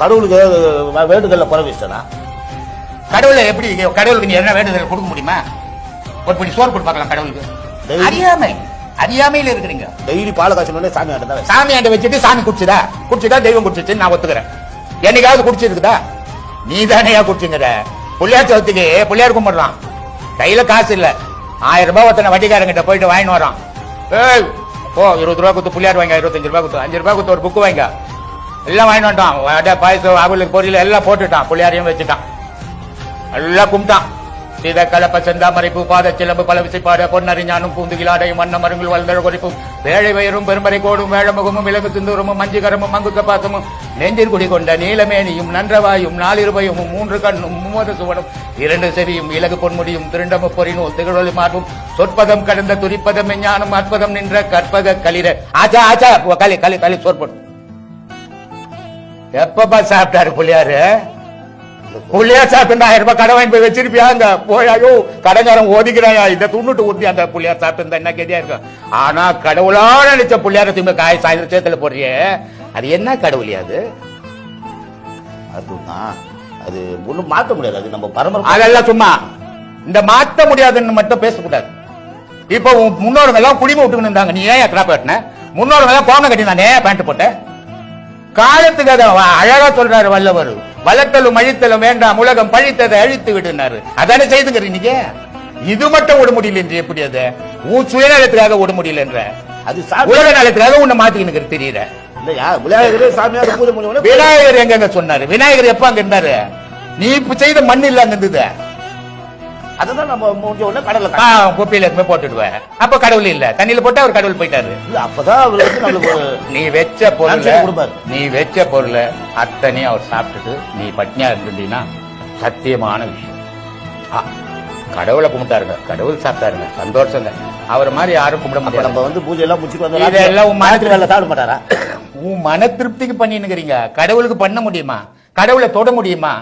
கடவுளுக்கு ஏதாவது வேண்டுதல்ல குறை வச்சிட்டனா? கடவுளை எப்படி கடவுளுக்கு நீ என்ன வேண்டுதல் கொடுக்க முடியுமா? ஒரு படி சோறு கொடுத்து பார்க்கலாம் கடவுளுக்கு. அறியாமை அறியாமையில இருக்கிறீங்க. டெய்லி பாலை காய்ச்சணுன்னே சாமி தான் சாமி ஆண்ட வச்சுட்டு சாமி குடிச்சுதா குடிச்சுதா தெய்வம் குடிச்சிச்சுன்னு நான் ஒத்துக்கிறேன். என்னைக்காவது குடிச்சிருக்குதா? நீ தானேயா குடிச்சுங்கிற. புள்ளியார் சவுத்துக்கு புள்ளியார் கும்பிடுறான். கையில காசு இல்ல. ஆயிரம் ரூபாய் ஒருத்தனை வட்டிக்காரங்கிட்ட போயிட்டு வாங்கிட்டு வரான். ஏய் போ இருபது ரூபா கொடுத்து புள்ளியார் வாங்க இருபத்தஞ்சு ரூபாய் கொடுத்து அஞ்சு ரூபாய் கொடுத்து ஒரு புக்கு வாங்க. எல்லாம் வாங்கிட்டு வந்துட்டான். வடை பாயசம் அவளுக்கு பொரியல் எல்லாம் போட்டுட்டான். புள்ளியாரையும் வச்சுட்டான். எல்லாம் கும்பிட்டான். சீத கலப்ப செந்தாமரை பூ பாத சிலம்பு பல விசைப்பாட பொன்னறிஞானும் பூந்துகிலாடையும் வண்ண மருங்குள் வளர்ந்த கொடிப்பும் வேழை வயரும் பெருமறை கோடும் வேழமுகமும் விலகு சிந்தூரமும் மஞ்சுகரமும் மங்குக்க பாசமும் நெஞ்சில் குடி கொண்ட நீலமேனியும் நன்றவாயும் நாலிருபையும் மூன்று கண்ணும் மூவத சுவனும் இரண்டு செவியும் இலகு பொன்முடியும் திருண்டம பொறினும் திகழொலி மார்பும் சொற்பதம் கடந்த துரிப்பதம் மெஞ்ஞானம் அற்பதம் நின்ற கற்பக களிர. ஆச்சா ஆச்சா களி களி களி சோற்படும் எப்பப்பா சாப்பிட்டாரு புள்ளியாரு? புள்ளியா சாப்பிட்டு ஆயிரம் ரூபாய் கடை வாங்கி போய் வச்சிருப்பியாங்க போயாயோ கடைக்காரன் ஒதுக்கிறாயா இந்த துண்ணுட்டு ஊத்தி அந்த புள்ளியார் சாப்பிட்டு என்ன கெதியா இருக்கும் ஆனா கடவுளா நினைச்ச புள்ளியார திரும்ப காய் சாயந்தரம் சேத்துல போடுறியே. அது என்ன கடவுளியா அது? அதுதான் அது ஒண்ணும் மாத்த முடியாது. அது நம்ம பரம்பரை அதெல்லாம் சும்மா. இந்த மாத்த முடியாதுன்னு மட்டும் பேசக்கூடாது. இப்போ முன்னோருங்க எல்லாம் குடிமை விட்டுக்கணும் இருந்தாங்க. நீ ஏன் கிராப் கட்டின? முன்னோருங்க எல்லாம் கோம கட்டி நானே பேண்ட் போட்டேன் காலத்துக்கு அதை அழகா சொல்றாரு வல்லவர் வளர்த்தலும் அழித்தலும் வேண்டாம் உலகம் பழித்ததை அழித்து விடுனாரு. அதானே செய்துங்க நீங்க இது மட்டும் விட முடியல என்று எப்படி அது? உன் சுயநலத்துக்காக விட முடியலன்ற அது சாமி உலக நலத்துக்காக உன்னை மாத்திக்கிட்டு தெரியற இல்லையா விநாயகரே சாமியார் பூஜை விநாயகர் எங்க சொன்னாரு? விநாயகர் எப்ப அங்க இருந்தாரு? நீ இப்ப செய்த மண் இல்ல அங்க இருந்தது. அதுதான் நம்ம முடிஞ்ச உடனே கடல்ல ஆ, குப்பையில எப்பவுமே போட்டுடுவேன் அப்ப கடவுள் இல்ல. தண்ணியில போட்டு அவர் கடவுள் போயிட்டாரு. அப்பதான் அவர் வந்து நம்மளுக்கு நீ வெச்ச பொருளை. நீ வெச்ச பொருளை அத்தனையும் அவர் சாப்பிட்டுட்டு நீ பட்னியா இருந்துட்டீங்கன்னா சத்தியமான விஷயம். கடவுளை கும்பிட்டாருங்க. கடவுள் சாப்பிட்டாருங்க. சந்தோஷங்க. அவர் மாதிரி யாரும் கும்பிட முடியாது. நம்ம வந்து பூஜை எல்லாம் முடிச்சுட்டு வந்து இதெல்லாம் உன் ராத்திரி வேலை சாப்பிட மாட்டாரா? உன் மன திருப்திக்கு பண்ணினுக்கிறீங்க கடவுளுக்கு பண்ண முடியுமா? கடவுளை தொட முடியுமா?